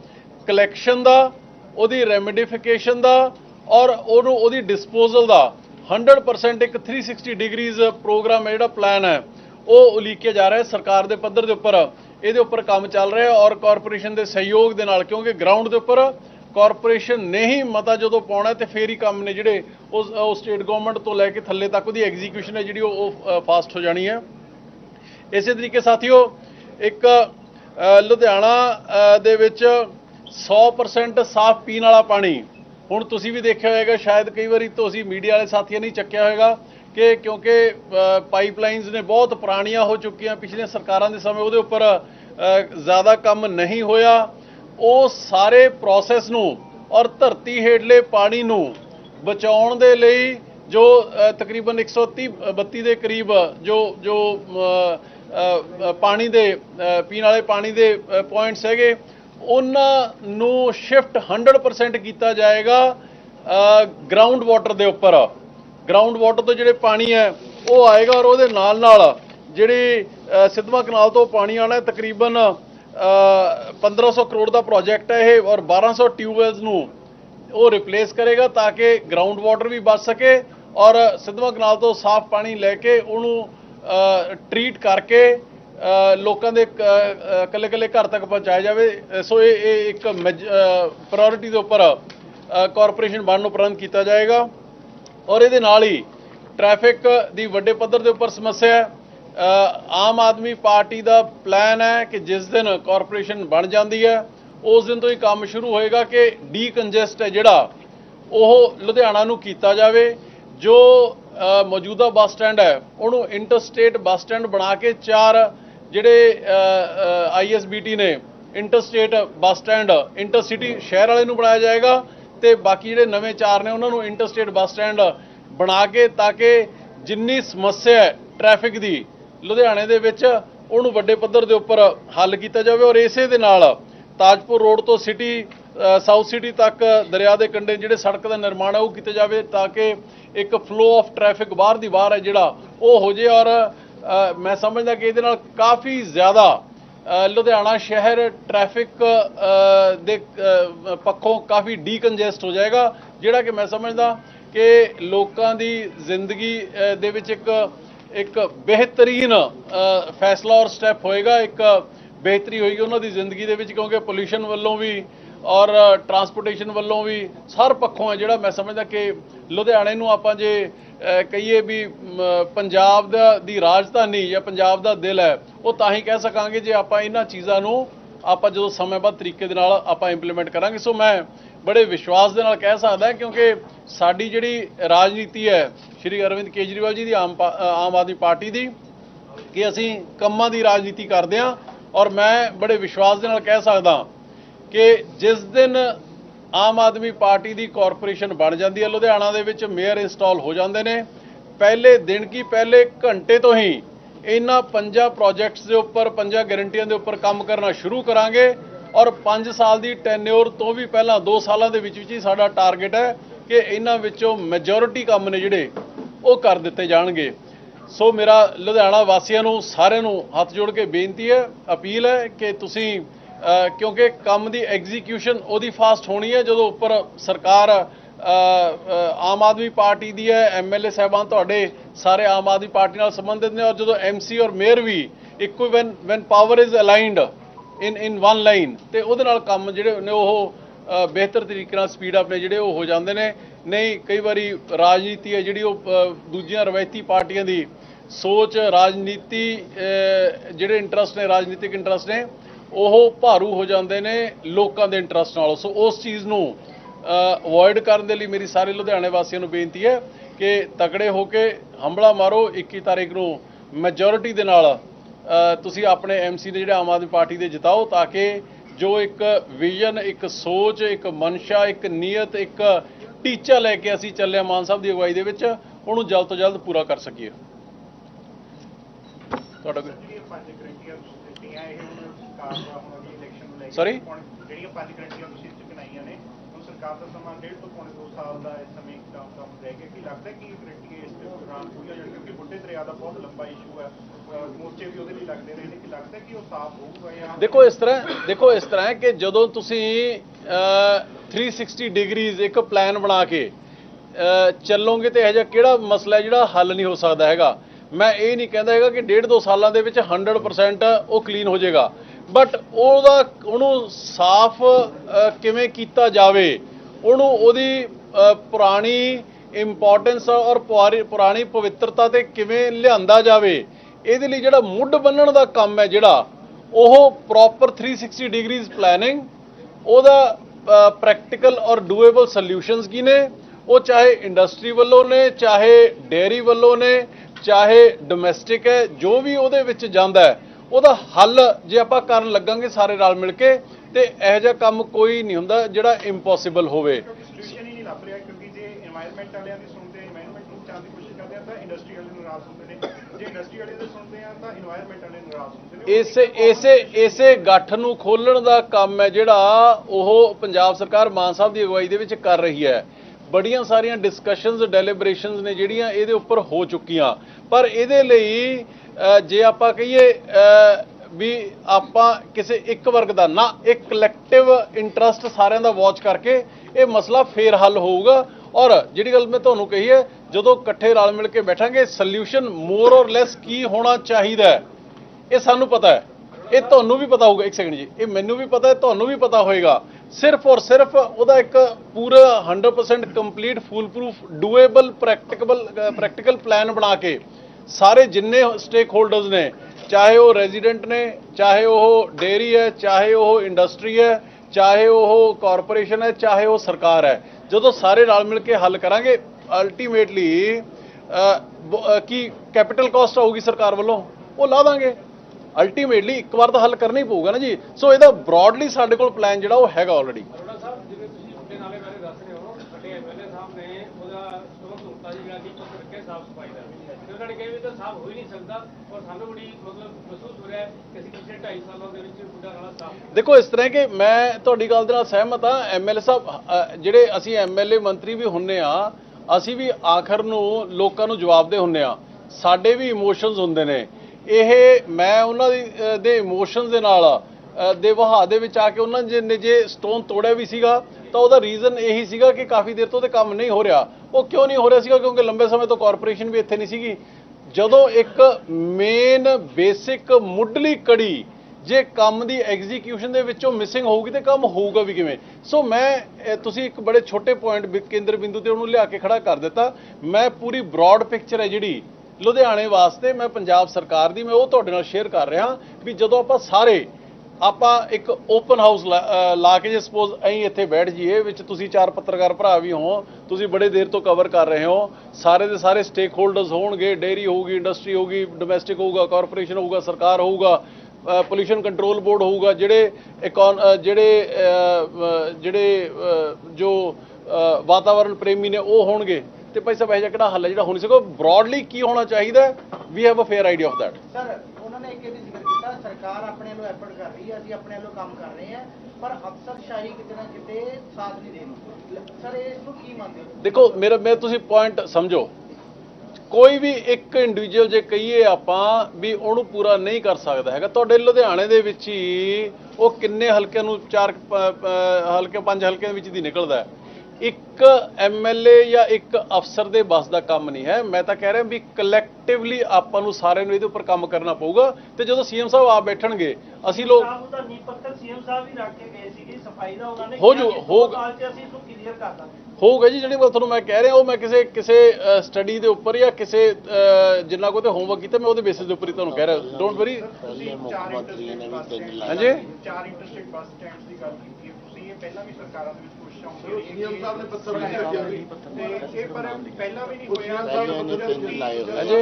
ਕਲੈਕਸ਼ਨ ਦਾ, ਉਹਦੀ ਰੈਮਡੀਫਿਕੇਸ਼ਨ ਦਾ, ਔਰ ਉਹਨੂੰ ਉਹਦੀ ਡਿਸਪੋਜ਼ਲ ਦਾ 100% ਇੱਕ 360 ਡਿਗਰੀਜ਼ ਪ੍ਰੋਗਰਾਮ ਹੈ, ਜਿਹੜਾ ਪਲਾਨ ਹੈ, ਉਹ ਉਲੀਕਿਆ ਜਾ ਰਿਹਾ ਹੈ ਸਰਕਾਰ ਦੇ ਪੱਧਰ ਦੇ ਉੱਪਰ। ਇਹਦੇ ਉੱਪਰ ਕੰਮ ਚੱਲ ਰਿਹਾ ਔਰ ਕਾਰਪੋਰੇਸ਼ਨ ਦੇ ਸਹਿਯੋਗ ਦੇ ਨਾਲ, ਕਿਉਂਕਿ ਗਰਾਊਂਡ ਦੇ ਉੱਪਰ ਕਾਰਪੋਰੇਸ਼ਨ ਨੇ ਹੀ ਮਤਾ ਜਦੋਂ ਪਾਉਣਾ ਹੈ ਤੇ ਫੇਰ ਹੀ ਕੰਮ ਨੇ ਜਿਹੜੇ ਉਹ ਸਟੇਟ ਗਵਰਨਮੈਂਟ ਤੋਂ ਲੈ ਕੇ ਥੱਲੇ ਤੱਕ ਉਹਦੀ ਐਗਜ਼ੀਕਿਊਸ਼ਨ ਹੈ ਜਿਹੜੀ ਉਹ ਉਹ ਫਾਸਟ ਹੋ ਜਾਣੀ ਹੈ। ਇਸੇ ਤਰੀਕੇ ਸਾਥੀਓ, ਇੱਕ ਲੁਧਿਆਣਾ ਦੇ ਵਿੱਚ 100% ਸਾਫ਼ ਪੀਣ ਵਾਲਾ ਪਾਣੀ। ਹੁਣ ਤੁਸੀਂ ਵੀ ਦੇਖਿਆ ਹੋਵੇਗਾ ਸ਼ਾਇਦ ਕਈ ਵਾਰੀ ਤੁਸੀਂ ਮੀਡੀਆ ਵਾਲੇ ਸਾਥੀਆਂ ਨਹੀਂ ਚੱਕਿਆ ਹੋਵੇਗਾ ਕਿ ਕਿਉਂਕਿ ਪਾਈਪਲਾਈਨਸ ਨੇ ਬਹੁਤ ਪੁਰਾਣੀਆਂ ਹੋ ਚੁੱਕੀਆਂ। ਪਿਛਲੀਆਂ ਸਰਕਾਰਾਂ ਦੇ ਸਮੇਂ ਉਹਦੇ ਉੱਪਰ ਜ਼ਿਆਦਾ ਕੰਮ ਨਹੀਂ ਹੋਇਆ। ਉਹ ਸਾਰੇ ਪ੍ਰੋਸੈਸ ਨੂੰ ਔਰ ਧਰਤੀ ਹੇਠਲੇ ਪਾਣੀ ਨੂੰ ਬਚਾਉਣ ਦੇ ਲਈ ਜੋ ਅ, ਤਕਰੀਬਨ 130 32 ਦੇ ਕਰੀਬ ਜੋ ਜੋ ਪਾਣੀ ਦੇ ਪੀਣ ਵਾਲੇ ਪਾਣੀ ਦੇ ਪੁਆਇੰਟਸ ਹੈਗੇ ਉਹਨਾਂ ਨੂੰ ਸ਼ਿਫਟ 100% ਕੀਤਾ ਜਾਏਗਾ ਗਰਾਊਂਡ ਵਾਟਰ ਦੇ ਉੱਪਰ। ਗਰਾਊਂਡ ਵਾਟਰ ਤੋਂ ਜਿਹੜੇ ਪਾਣੀ ਹੈ ਉਹ ਆਏਗਾ ਔਰ ਉਹਦੇ ਨਾਲ ਨਾਲ ਜਿਹੜੀ ਅ, ਕਨਾਲ ਤੋਂ ਪਾਣੀ ਆਣਾ ਹੈ ਤਕਰੀਬਨ ਅ, 1500 ਕਰੋੜ ਦਾ ਪ੍ਰੋਜੈਕਟ ਹੈ ਇਹ ਔਰ 1200 ਟਿਊਬਵੈਲਸ ਨੂੰ ਉਹ ਰਿਪਲੇਸ ਕਰੇਗਾ ਤਾਂ ਕਿ ਗਰਾਊਂਡ ਵਾਟਰ ਵੀ ਬਚ ਸਕੇ ਔਰ ਸਿੱਧਵਾਂ ਕਨਾਲ ਤੋਂ ਸਾਫ਼ ਪਾਣੀ ਲੈ ਕੇ ਉਹਨੂੰ ਟਰੀਟ ਕਰਕੇ ਲੋਕਾਂ ਦੇ ਕੱਲੇ ਕੱਲੇ ਘਰ ਤੱਕ ਪਹੁੰਚਾਇਆ ਜਾਵੇ। ਸੋ ਇਹ ਇਹ ਇੱਕ ਪ੍ਰਾਇੋਰਟੀ ਦੇ ਉੱਪਰ ਕਾਰਪੋਰੇਸ਼ਨ ਬਣਨ ਉਪਰੰਤ ਕੀਤਾ ਜਾਏਗਾ। ਔਰ ਇਹਦੇ ਨਾਲ ਹੀ ਟ੍ਰੈਫਿਕ ਦੀ ਵੱਡੇ ਪੱਧਰ ਦੇ ਉੱਪਰ ਸਮੱਸਿਆ ਹੈ। ਆਮ ਆਦਮੀ ਪਾਰਟੀ ਦਾ ਪਲਾਨ ਹੈ ਕਿ ਜਿਸ ਦਿਨ ਕਾਰਪੋਰੇਸ਼ਨ ਬਣ ਜਾਂਦੀ ਹੈ, ਉਸ ਦਿਨ ਤੋਂ ਹੀ ਕੰਮ ਸ਼ੁਰੂ ਹੋਏਗਾ ਕਿ ਡੀਕੰਜੈਸਟ ਹੈ ਜਿਹੜਾ, ਉਹ ਲੁਧਿਆਣਾ ਨੂੰ ਕੀਤਾ ਜਾਵੇ। ਜੋ ਮੌਜੂਦਾ ਬੱਸ ਸਟੈਂਡ ਹੈ, ਉਹਨੂੰ ਇੰਟਰਸਟੇਟ ਬੱਸ ਸਟੈਂਡ ਬਣਾ ਕੇ ਚਾਰ ਜਿਹੜੇ ਆਈਐਸਬੀਟੀ ਨੇ ਇੰਟਰਸਟੇਟ ਬੱਸ ਸਟੈਂਡ ਇੰਟਰਸਿਟੀ ਸ਼ਹਿਰ ਵਾਲੇ ਨੂੰ ਬਣਾਇਆ ਜਾਏਗਾ। ਤੇ ਬਾਕੀ ਜਿਹੜੇ ਨਵੇਂ ਚਾਰ ਨੇ ਉਹਨਾਂ ਨੂੰ ਇੰਟਰਸਟੇਟ ਬੱਸ ਸਟੈਂਡ ਬਣਾ ਕੇ ਤਾਂ ਕਿ ਜਿੰਨੀ ਸਮੱਸਿਆ ਹੈ ਟ੍ਰੈਫਿਕ ਦੀ ਲੁਧਿਆਣੇ ਦੇ ਵਿੱਚ, ਉਹਨੂੰ ਵੱਡੇ ਪੱਧਰ ਦੇ ਉੱਪਰ ਹੱਲ ਕੀਤਾ ਜਾਵੇ ਔਰ ਇਸੇ ਦੇ ਨਾਲ ਤਾਜਪੁਰ ਰੋਡ ਤੋਂ ਸਿਟੀ ਸਾਊਥ ਸਿਟੀ ਤੱਕ ਦਰਿਆ ਦੇ ਕੰਢੇ ਜਿਹੜੇ ਸੜਕ ਦਾ ਨਿਰਮਾਣ ਹੈ, ਉਹ ਕੀਤਾ ਜਾਵੇ ਤਾਂ ਕਿ ਇੱਕ ਫਲੋ ਆਫ ਟ੍ਰੈਫਿਕ ਬਾਹਰ ਦੀ ਬਾਹਰ ਹੈ ਜਿਹੜਾ ਉਹ ਹੋ ਜੇ ਔਰ ਮੈਂ ਸਮਝਦਾ ਕਿ ਇਹਦੇ ਨਾਲ ਕਾਫੀ ਜ਼ਿਆਦਾ ਲੁਧਿਆਣਾ ਸ਼ਹਿਰ ਟ੍ਰੈਫਿਕ ਦੇ ਪੱਖੋਂ ਕਾਫੀ ਡੀਕੰਜੈਸਟ ਹੋ ਜਾਏਗਾ, ਜਿਹੜਾ ਕਿ ਮੈਂ ਸਮਝਦਾ ਕਿ ਲੋਕਾਂ ਦੀ ਜ਼ਿੰਦਗੀ ਦੇ ਵਿੱਚ ਇੱਕ ਇੱਕ ਬਿਹਤਰੀਨ ਫੈਸਲਾ ਔਰ ਸਟੈਪ ਹੋਏਗਾ, ਇੱਕ ਬਿਹਤਰੀ ਹੋਏਗੀ ਉਹਨਾਂ ਦੀ ਜ਼ਿੰਦਗੀ ਦੇ ਵਿੱਚ, ਕਿਉਂਕਿ ਪੋਲੂਸ਼ਨ ਵੱਲੋਂ ਵੀ ਔਰ ਟਰਾਂਸਪੋਰਟੇਸ਼ਨ ਵੱਲੋਂ ਵੀ ਹਰ ਪੱਖੋਂ ਹੈ ਜਿਹੜਾ ਮੈਂ ਸਮਝਦਾ ਕਿ ਲੁਧਿਆਣੇ ਨੂੰ ਆਪਾਂ ਜੇ ਕਹੀਏ ਵੀ ਪੰਜਾਬ ਦਾ ਦੀ ਰਾਜਧਾਨੀ ਜਾਂ ਪੰਜਾਬ ਦਾ ਦਿਲ ਹੈ, ਉਹ ਤਾਂ ਹੀ ਕਹਿ ਸਕਾਂਗੇ ਜੇ ਆਪਾਂ ਇਹਨਾਂ ਚੀਜ਼ਾਂ ਨੂੰ ਆਪਾਂ ਜਦੋਂ ਸਮੇਂਬੱਧ ਤਰੀਕੇ ਦੇ ਨਾਲ ਆਪਾਂ ਇੰਪਲੀਮੈਂਟ ਕਰਾਂਗੇ। ਸੋ ਮੈਂ ਬੜੇ ਵਿਸ਼ਵਾਸ ਦੇ ਨਾਲ ਕਹਿ ਸਕਦਾ ਕਿਉਂਕਿ ਸਾਡੀ ਜਿਹੜੀ ਰਾਜਨੀਤੀ ਹੈ, ਸ਼੍ਰੀ ਅਰਵਿੰਦ ਕੇਜਰੀਵਾਲ ਜੀ ਦੀ, ਆਮ ਪਾ- ਆਮ ਆਦਮੀ ਪਾਰਟੀ ਦੀ, ਕਿ ਅਸੀਂ ਕੰਮਾਂ ਦੀ ਰਾਜਨੀਤੀ ਕਰਦੇ ਹਾਂ। ਔਰ ਮੈਂ ਬੜੇ ਵਿਸ਼ਵਾਸ ਦੇ ਨਾਲ ਕਹਿ ਸਕਦਾ ਕਿ ਜਿਸ ਦਿਨ ਆਮ ਆਦਮੀ ਪਾਰਟੀ ਦੀ ਕਾਰਪੋਰੇਸ਼ਨ ਬਣ ਜਾਂਦੀ ਹੈ, ਲੁਧਿਆਣਾ ਦੇ ਵਿੱਚ ਮੇਅਰ ਇੰਸਟਾਲ ਹੋ ਜਾਂਦੇ ਨੇ। ਪਹਿਲੇ ਦਿਨ ਕੀ ਪਹਿਲੇ ਘੰਟੇ ਤੋਂ ਹੀ ਇਹਨਾਂ ਪੰਜਾਂ ਪ੍ਰੋਜੈਕਟਸ ਦੇ ਉੱਪਰ, ਪੰਜਾਂ ਗਾਰੰਟੀਆਂ ਦੇ ਉੱਪਰ ਕੰਮ ਕਰਨਾ ਸ਼ੁਰੂ ਕਰਾਂਗੇ ਔਰ 5 ਸਾਲ ਦੀ ਟੈਨਿਓਰ ਤੋਂ ਵੀ ਪਹਿਲਾਂ 2 ਸਾਲਾਂ ਦੇ ਵਿੱਚ ਵਿੱਚ ਹੀ ਸਾਡਾ ਟਾਰਗੇਟ ਹੈ ਕਿ ਇਹਨਾਂ ਵਿੱਚੋਂ ਮੈਜੋਰਿਟੀ ਕੰਮ ਨੇ ਜਿਹੜੇ ਉਹ ਕਰ ਦਿੱਤੇ ਜਾਣਗੇ। ਸੋ ਮੇਰਾ ਲੁਧਿਆਣਾ ਵਾਸੀਆਂ ਨੂੰ, ਸਾਰਿਆਂ ਨੂੰ ਹੱਥ ਜੋੜ ਕੇ ਬੇਨਤੀ ਹੈ, ਅਪੀਲ ਹੈ ਕਿ ਤੁਸੀਂ ਕਿਉਂਕਿ ਕੰਮ ਦੀ ਐਗਜ਼ੀਕਿਊਸ਼ਨ ਉਹਦੀ ਫਾਸਟ ਹੋਣੀ ਹੈ, ਜਦੋਂ ਉੱਪਰ ਸਰਕਾਰ ਆਮ ਆਦਮੀ ਪਾਰਟੀ ਦੀ ਹੈ ਐਮਐਲਏ ਸਾਹਿਬਾਨ ਤੁਹਾਡੇ ਸਾਰੇ ਆਮ ਆਦਮੀ ਪਾਰਟੀ ਨਾਲ ਸੰਬੰਧਿਤ ਨੇ ਔਰ ਜਦੋਂ ਐਮਸੀ ਔਰ ਮੇਅਰ ਵੀ ਇੱਕੋ when when power is aligned in in one line ਤੇ ਉਹਦੇ ਨਾਲ ਕੰਮ ਜਿਹੜੇ ਨੇ ਉਹ ਬਿਹਤਰ ਤਰੀਕੇ ਨਾਲ ਸਪੀਡ ਅਪ ਨੇ, ਜਿਹੜੇ ਉਹ ਹੋ ਜਾਂਦੇ ਨੇ। ਨਹੀਂ, ਕਈ ਵਾਰੀ ਰਾਜਨੀਤੀ ਹੈ ਜਿਹੜੀ ਉਹ ਦੂਜੀਆਂ ਰਵਾਇਤੀ ਪਾਰਟੀਆਂ ਦੀ ਸੋਚ, ਰਾਜਨੀਤੀ ਜਿਹੜੇ ਇੰਟਰਸਟ ਨੇ, ਰਾਜਨੀਤਿਕ ਇੰਟਰਸਟ ਨੇ ਉਹ ਭਾਰੂ ਹੋ ਜਾਂਦੇ ਨੇ ਲੋਕਾਂ ਦੇ ਇੰਟਰਸਟ ਨਾਲੋਂ। ਸੋ ਉਸ ਚੀਜ਼ ਨੂੰ ਅਵੋਇਡ ਕਰਨ ਦੇ ਲਈ ਮੇਰੀ ਸਾਰੇ ਲੁਧਿਆਣੇ ਵਾਸੀਆਂ ਨੂੰ ਬੇਨਤੀ ਹੈ ਕਿ ਤਕੜੇ ਹੋ ਕੇ ਹੰਬਲਾ ਮਾਰੋ। 21 ਤਾਰੀਖ ਨੂੰ ਮੈਜੋਰਿਟੀ ਦੇ ਨਾਲ ਤੁਸੀਂ ਆਪਣੇ ਐਮਸੀ ਦੇ ਜਿਹੜੇ ਆਮ ਆਦਮੀ ਪਾਰਟੀ ਦੇ ਜਿਤਾਓ ਤਾਂ ਕਿ ਜੋ ਇੱਕ ਵਿਜ਼ਨ ਇੱਕ ਸੋਚ, ਇੱਕ ਮਨਸ਼ਾ, ਇੱਕ ਨੀਅਤ, ਇੱਕ ਟੀਚਾ ਲੈ ਕੇ ਅਸੀਂ ਚੱਲਿਆ ਮਾਨ ਸਾਹਿਬ ਦੀ ਅਗਵਾਈ ਦੇ ਵਿੱਚ, ਉਹਨੂੰ ਜਲਦ ਤੋਂ ਜਲਦ ਪੂਰਾ ਕਰ ਸਕੀਏ। ਤੁਹਾਡਾ ਪੌਣੇ- ਜਿਹੜੀਆਂ ਪੰਜ ਗਰੰਟੀਆਂ ਤੁਸੀਂ ਚੁਕਨਾਈਆਂ ਨੇ ਹੁਣ ਸਰਕਾਰ ਦਾ ਸਮਾਂ ਡੇਢ ਤੋਂ ਪੌਣੇ ਦੋ ਸਾਲ ਦਾ ਇਸ ਸਮੇਂ ਕੰਮ ਕੰਮ ਰਹਿ ਗਿਆ। ਕੀ ਲੱਗਦਾ ਕਿ ਇਹ ਗਰੰਟੀਆਂ ਇਸ ਦੇ ਦੌਰਾਨ ਪੂਰੀਆਂ ਜਾਣ ਕਿਉਂਕਿ ਬੁੱਢੇ ਦਰਿਆ ਦਾ ਬਹੁਤ ਲੰਬਾ ਇਸ਼ੂ ਹੈ ਅਹ ਮੋਰਚੇ ਵੀ ਉਹਦੇ ਲਈ ਲੱਗਦੇ ਰਹੇ ਨੇ। ਕਿ ਲੱਗਦਾ ਕਿ ਉਹ ਸਾਫ਼ ਹੋਊਗਾ ਜਾਂ ਦੇਖੋ ਇਸ ਤਰ੍ਹਾਂ ਦੇਖੋ ਇਸ ਤਰ੍ਹਾਂ ਹੈ ਕਿ ਜਦੋਂ ਤੁਸੀਂ ਅਹ, 360 ਡਿਗਰੀਜ਼ ਇੱਕ ਪਲਾਨ ਬਣਾ ਕੇ ਚੱਲੋਗੇ ਤੇ ਇਹ ਜਿਹਾ ਕਿਹੜਾ ਮਸਲਾ ਹੈ ਜਿਹੜਾ ਹੱਲ ਨਹੀਂ ਹੋ ਸਕਦਾ ਹੈਗਾ? ਮੈਂ ਇਹ ਨਹੀਂ ਕਹਿੰਦਾ ਹੈਗਾ ਕਿ ਡੇਢ ਦੋ ਸਾਲਾਂ ਦੇ ਵਿੱਚ 100% ਉਹ ਕਲੀਨ ਹੋ ਜਾਏਗਾ। ਬਟ ਉਹਦਾ, ਉਹਨੂੰ ਸਾਫ਼ ਕਿਵੇਂ ਕੀਤਾ ਜਾਵੇ? ਉਹਨੂੰ ਉਹਦੀ ਪੁਰਾਣੀ ਇੰਪੋਰਟੈਂਸ ਔਰ ਪੁਆਰੀ- ਪੁਰਾਣੀ ਪਵਿੱਤਰਤਾ ਤੇ ਕਿਵੇਂ ਲਿਆਂਦਾ ਜਾਵੇ? ਇਹਦੇ ਲਈ ਜਿਹੜਾ ਮੁੱਢ ਬੰਨਣ ਦਾ ਕੰਮ ਹੈ ਜਿਹੜਾ, ਉਹ ਪ੍ਰੋਪਰ 360 ਡਿਗਰੀਜ਼ ਪਲੈਨਿੰਗ ਉਹਦਾ ਪ੍ਰੈਕਟੀਕਲ ਔਰ ਡੂਏਬਲ ਸੋਲੂਸ਼ਨਸ ਕੀ ਨੇ? ਉਹ ਚਾਹੇ ਇੰਡਸਟਰੀ ਵੱਲੋਂ ਨੇ, ਚਾਹੇ ਡੇਅਰੀ ਵੱਲੋਂ ਨੇ, ਚਾਹੇ ਡੋਮੈਸਟਿਕ ਹੈ, ਜੋ ਵੀ ਉਹਦੇ ਵਿੱਚ ਜਾਂਦਾ ਹੈ ਉਹਦਾ ਹੱਲ ਜੇ ਆਪਾਂ ਕਰਨ ਲੱਗਾਂਗੇ ਸਾਰੇ ਰਲ ਮਿਲ ਕੇ ਤੇ ਇਹੋ ਜਿਹਾ ਕੰਮ ਕੋਈ ਨਹੀਂ ਹੁੰਦਾ ਜਿਹੜਾ ਇੰਪੋਸੀਬਲ ਹੋਵੇ। ਸੋਲੂਸ਼ਨ ਵਾਲਿਆਂ ਦੀ ਸੁਣਦੇ এনवायरमेंਟ ਨੂੰ ਚਾਹਣ ਕੋਸ਼ਿਸ਼ ਕਰਦੇ ਆ ਤਾਂ ਇੰਡਸਟਰੀ ਵਾਲੇ ਨਾਰਾਜ਼ ਹੁੰਦੇ ਨੇ। ਜੇ ਇੰਡਸਟਰੀ ਵਾਲੇ ਦੇ ਸੁਣਦੇ ਆ ਤਾਂ এনवायरमेंट ਵਾਲੇ ਨਾਰਾਜ਼ ਹੁੰਦੇ ਨੇ। ਇਸੇ ਇਸੇ ਇਸੇ ਗੱਠ ਨੂੰ ਖੋਲਣ ਦਾ ਕੰਮ ਹੈ ਜਿਹੜਾ ਉਹ ਪੰਜਾਬ ਸਰਕਾਰ ਮਾਨ ਸਾਹਿਬ ਦੀ ਅਗਵਾਈ ਦੇ ਵਿੱਚ ਕਰ ਰਹੀ ਹੈ। ਬੜੀਆਂ ਸਾਰੀਆਂ ਡਿਸਕਸ਼ਨਸ ਡੈਲੀਬਰੇਸ਼ਨਸ ਨੇ ਜਿਹੜੀਆਂ ਇਹਦੇ ਉੱਪਰ ਹੋ ਚੁੱਕੀਆਂ। ਪਰ ਇਹਦੇ ਲਈ ਜੇ ਆਪਾਂ ਕਹੀਏ ਵੀ ਆਪਾਂ ਕਿਸੇ ਇੱਕ ਵਰਗ ਦਾ ਨਾ ਇੱਕ ਕਲੈਕਟਿਵ ਇੰਟਰਸਟ ਸਾਰਿਆਂ ਦਾ ਵਾਚ ਕਰਕੇ ਇਹ ਮਸਲਾ ਫੇਰ ਹੱਲ ਹੋਊਗਾ। ਔਰ ਜਿਹੜੀ ਗੱਲ ਮੈਂ ਤੁਹਾਨੂੰ ਕਹੀ ਹੈ, ਜਦੋਂ ਇਕੱਠੇ ਰਲ ਮਿਲ ਕੇ ਬੈਠਾਂਗੇ ਸੋਲੂਸ਼ਨ ਮੋਰ ਔਰ ਲੈਸ ਕੀ ਹੋਣਾ ਚਾਹੀਦਾ ਇਹ ਸਾਨੂੰ ਪਤਾ ਹੈ। ਇਹ ਤੁਹਾਨੂੰ ਵੀ ਪਤਾ ਹੋਊਗਾ, ਇੱਕ ਸੈਕਿੰਡ ਜੀ। ਇਹ ਮੈਨੂੰ ਵੀ ਪਤਾ ਹੈ, ਤੁਹਾਨੂੰ ਵੀ ਪਤਾ ਹੋਏਗਾ। ਸਿਰਫ ਔਰ ਸਿਰਫ ਉਹਦਾ ਇੱਕ ਪੂਰਾ 100% complete foolproof doable practical practical plan ਬਣਾ ਕੇ ਸਾਰੇ ਜਿੰਨੇ ਸਟੇਕ ਹੋਲਡਰਸ ਨੇ, ਚਾਹੇ ਉਹ ਰੈਜ਼ੀਡੈਂਟ ਨੇ, ਚਾਹੇ ਉਹ ਡੇਅਰੀ ਹੈ, ਚਾਹੇ ਉਹ ਇੰਡਸਟਰੀ ਹੈ, ਚਾਹੇ ਉਹ ਕਾਰਪੋਰੇਸ਼ਨ ਹੈ, ਚਾਹੇ ਉਹ ਸਰਕਾਰ ਹੈ, ਜਦੋਂ ਸਾਰੇ ਰਲ ਮਿਲ ਕੇ ਹੱਲ ਕਰਾਂਗੇ ਅਲਟੀਮੇਟਲੀ ਕੀ ਕੈਪੀਟਲ ਕਾਸਟ ਆਊਗੀ ਸਰਕਾਰ ਵੱਲੋਂ, ਉਹ ਲਾ ਦਾਂਗੇ। ਅਲਟੀਮੇਟਲੀ ਇੱਕ ਵਾਰ ਤਾਂ ਹੱਲ ਕਰਨਾ ਹੀ ਪਊਗਾ ਨਾ ਜੀ। ਸੋ ਇਹਦਾ ਬ੍ਰੌਡਲੀ ਸਾਡੇ ਕੋਲ ਪਲਾਨ ਜਿਹੜਾ ਉਹ ਹੈਗਾ ਆਲਰੇਡੀ ਅਰੋੜਾ ਸਾਹਿਬ ਜਿਵੇਂ ਤੁਸੀਂ ਵੱਡੇ ਨਾਲੇ ਬਾਰੇ ਦੱਸ ਰਹੇ ਹੋ ਵੱਡੇ ਐਮਐਲਏ ਸਾਹਿਬ ਨੇ ਉਹਦਾ ਸਟੋਰ ਧੁੱਤਾ ਜੀ ਜਿਹੜਾ ਕਿ ਪੱਤਰ ਰੱਖਿਆ ਸਾਫ਼ ਸਫ਼ਾਈ ਦਾ ਤੇ ਉਹਨਾਂ ਨੇ ਕਿਹਾ ਵੀ ਤਾਂ ਸਾਫ਼ ਹੋ ਹੀ ਨਹੀਂ ਸਕਦਾ ਔਰ ਸਾਨੂੰ ਬੜੀ ਮਤਲਬ ਮਹਿਸੂਸ ਹੋ ਰਿਹਾ ਹੈ ਕਿ ਅਸੀਂ ਪਿਛਲੇ 2.5 ਸਾਲਾਂ ਦੇ ਵਿੱਚ ਬੁੱਢਾ ਨਾਲਾ ਸਾਫ਼ ਦੇਖੋ ਇਸ ਤਰ੍ਹਾਂ ਕਿ ਮੈਂ ਤੁਹਾਡੀ ਗੱਲ ਦੇ ਨਾਲ ਸਹਿਮਤ ਹਾਂ ਐਮਐਲਏ ਸਾਹਿਬ ਜਿਹੜੇ ਅਸੀਂ ਐਮਐਲਏ ਮੰਤਰੀ ਵੀ ਹੁੰਨੇ ਆ ਅਸੀਂ ਵੀ ਆਖਰ ਨੂੰ ਲੋਕਾਂ ਨੂੰ ਜਵਾਬ ਦੇ ਹੁੰਨੇ ਆ। ਸਾਡੇ ਵੀ ਇਮੋਸ਼ਨਸ ਹੁੰਦੇ ਨੇ। ਇਹ ਮੈਂ ਉਹਨਾਂ ਦੀ ਅ, ਦੇ ਇਮੋਸ਼ਨਸ ਦੇ ਨਾਲ ਦੇ ਵਹਾਅ ਦੇ ਵਿੱਚ ਆ ਕੇ ਉਹਨਾਂ ਨੇ ਜੇ ਸਟੋਨ ਤੋੜਿਆ ਵੀ ਸੀਗਾ ਤਾਂ ਉਹਦਾ ਰੀਜ਼ਨ ਇਹੀ ਸੀਗਾ ਕਿ ਕਾਫੀ ਦੇਰ ਤੋਂ ਤੇ ਕੰਮ ਨਹੀਂ ਹੋ ਰਿਹਾ। ਉਹ ਕਿਉਂ ਨਹੀਂ ਹੋ ਰਿਹਾ ਸੀਗਾ? ਕਿਉਂਕਿ ਲੰਬੇ ਸਮੇਂ ਤੋਂ ਕਾਰਪੋਰੇਸ਼ਨ ਵੀ ਇੱਥੇ ਨਹੀਂ ਸੀਗੀ। ਜਦੋਂ ਇੱਕ ਮੇਨ ਬੇਸਿਕ ਮੁੱਢਲੀ ਕੜੀ ਜੇ ਕੰਮ ਦੀ ਐਗਜ਼ੀਕਿਊਸ਼ਨ ਦੇ ਵਿੱਚੋਂ ਮਿਸਿੰਗ ਹੋਊਗੀ ਤੇ ਕੰਮ ਹੋਊਗਾ ਵੀ ਕਿਵੇਂ? ਸੋ ਮੈਂ ਤੁਸੀਂ ਇੱਕ ਬੜੇ ਛੋਟੇ ਪੁਆਇੰਟ ਕੇਂਦਰ ਬਿੰਦੂ ਤੇ ਉਹਨੂੰ ਲਿਆ ਕੇ ਖੜਾ ਕਰ ਦਿੱਤਾ। ਮੈਂ ਪੂਰੀ ਬ੍ਰੌਡ ਪਿਕਚਰ ਹੈ ਜਿਹੜੀ ਲੁਧਿਆਣੇ ਵਾਸਤੇ ਮੈਂ ਪੰਜਾਬ ਸਰਕਾਰ ਦੀ, ਮੈਂ ਉਹ ਤੁਹਾਡੇ ਨਾਲ ਸ਼ੇਅਰ ਕਰ ਰਿਹਾ ਵੀ ਜਦੋਂ ਆਪਾਂ ਸਾਰੇ ਆਪਾਂ ਇੱਕ ਓਪਨ ਹਾਊਸ ਲਾ ਕੇ ਜੇ ਸਪੋਜ਼ ਅਸੀਂ ਇੱਥੇ ਬੈਠ ਜਾਈਏ ਵਿੱਚ ਤੁਸੀਂ ਚਾਰ ਪੱਤਰਕਾਰ ਭਰਾ ਵੀ ਹੋ ਤੁਸੀਂ ਬੜੇ ਦੇਰ ਤੋਂ ਕਵਰ ਕਰ ਰਹੇ ਹੋ ਸਾਰੇ ਦੇ ਸਾਰੇ ਸਟੇਕ ਹੋਲਡਰਸ ਹੋਣਗੇ ਡੇਅਰੀ ਹੋਊਗੀ ਇੰਡਸਟਰੀ ਹੋਊਗੀ ਡੋਮੈਸਟਿਕ ਹੋਊਗਾ ਕਾਰਪੋਰੇਸ਼ਨ ਹੋਊਗਾ ਸਰਕਾਰ ਹੋਊਗਾ ਪੋਲੂਸ਼ਨ ਕੰਟਰੋਲ ਬੋਰਡ ਹੋਊਗਾ ਜਿਹੜੇ econ- ਜਿਹੜੇ ਜਿਹੜੇ ਜੋ ਅ, ਵਾਤਾਵਰਣ ਪ੍ਰੇਮੀ ਨੇ ਉਹ ਹੋਣਗੇ। ਤੇ ਭਾਈ ਸਾਹਿਬ ਇਹ ਜਿਹਾ ਕਿਹੜਾ ਹੱਲ ਜਿਹੜਾ ਹੋ ਨਹੀਂ ਸਕੋ ਬ੍ਰੌਡਲੀ ਕੀ ਹੋਣਾ ਚਾਹੀਦਾ? We have a fair idea of that sir ਉਹਨਾਂ ਨੇ ਇੱਕ ਇਹ ਵੀ ਜ਼ਿਕਰ ਕੀਤਾ ਸਰਕਾਰ ਆਪਣੇ ਵੱਲੋਂ ਐਫਰਟ ਕਰ ਰਹੀ ਹੈ, ਅਸੀਂ ਆਪਣੇ ਵੱਲੋਂ ਕੰਮ ਕਰ ਰਹੇ ਹਾਂ, ਪਰ ਅਫਸਰਸ਼ਾਹੀ ਕਿਤੇ ਨਾ ਕਿਤੇ ਸਾਥ ਨਹੀਂ ਦੇ ਰਹੀ ਸਰ ਇਸ ਨੂੰ ਕੀ ਮੰਨਦੇ ਹੋ? ਦੇਖੋ, ਮੇਰਾ, ਮੈਂ ਤੁਸੀਂ ਪੁਆਇੰਟ ਸਮਝੋ। ਕੋਈ ਵੀ ਇੱਕ ਇੰਡੀਵਿਜੂਅਲ ਜੇ ਕਹੀਏ ਆਪਾਂ ਵੀ ਉਹਨੂੰ ਪੂਰਾ ਨਹੀਂ ਕਰ ਸਕਦਾ ਹੈਗਾ, ਤੁਹਾਡੇ ਲੁਧਿਆਣੇ ਦੇ ਵਿੱਚ ਹੀ ਉਹ ਕਿੰਨੇ ਹਲਕਿਆਂ ਨੂੰ ਚਾਰ ਹਲਕੇ, ਪੰਜ ਹਲਕਿਆਂ ਵਿੱਚ ਦੀ ਨਿਕਲਦਾ ਹੈ। ਇੱਕ ਐਮਐਲਏ ਜਾਂ ਇੱਕ ਅਫਸਰ ਦੇ ਬਸ ਦਾ ਕੰਮ ਨਹੀਂ ਹੈ। ਮੈਂ ਤਾਂ ਕਹਿ ਰਿਹਾ ਵੀ ਕਲੈਕਟਿਵਲੀ ਆਪਾਂ ਨੂੰ ਸਾਰਿਆਂ ਨੂੰ ਇਹਦੇ ਉੱਪਰ ਕੰਮ ਕਰਨਾ ਪਊਗਾ ਤੇ ਜਦੋਂ ਸੀਐਮ ਸਾਹਿਬ ਆ ਬੈਠਣਗੇ ਅਸੀਂ ਲੋਕ ਸਾਹਿਬ ਦਾ ਨੀਂਹ ਪੱਥਰ ਸੀਐਮ ਸਾਹਿਬ ਹੀ ਰੱਖ ਕੇ ਗਏ ਸੀਗੇ ਸਫ਼ਾਈ ਦਾ ਉਹਨਾਂ ਨੇ ਹੋ ਕਿਹਾ ਜੂ- ਕਿ ਦੋ ਹੋ- ਸਾਲ 'ਚ ਅਸੀਂ ਇਹਨੂੰ ਕਲੀਅਰ ਕਰ ਦਾਂਗੇ। ਹੋਊਗਾ ਜੀ ਜਿਹੜੀ ਮੈਂ ਤੁਹਾਨੂੰ ਮੈਂ ਕਹਿ ਰਿਹਾ ਉਹ ਮੈਂ ਕਿਸੇ ਕਿਸੇ ਸਟੱਡੀ ਦੇ ਉੱਪਰ ਜਾਂ ਕਿਸੇ ਅਹ, ਜਿੰਨਾ ਕੋ ਤੇ ਹੋਮਵਰਕ ਕੀਤਾ ਮੈਂ ਉਹਦੇ ਬੇਸਿਸ ਦੇ ਉੱਪਰ ਹੀ ਤੁਹਾਨੂੰ ਕਹਿ ਰਿਹਾ। ਡੋਂਟ ਵਰੀ ਹਾਂਜੀ। ਚਾਰ ਇੰਟਰਸਟੇਟ ਬੱਸ ਸਟੈਂਡ ਦੀ ਗੱਲ ਕੀਤੀ ਹੈ। ਤੁਸੀਂ ਇਹ ਪਹਿਲਾਂ ਵੀ ਸਰਕਾਰਾਂ ਦੇ ਵਿੱਚ ਕੋਸ਼ਿਸ਼ਾਂ ਸਾਹਿਬ ਨੇ ਪੱਥਰ ਵੀ ਰੱਖਿਆ ਜੀ। ਤੇ ਇਹ ਪਰ ਪਹਿਲਾਂ ਵੀ ਨਹੀਂ ਹੋਇਆ ਪਹਿਲਾਂ ਹਾਂਜੀ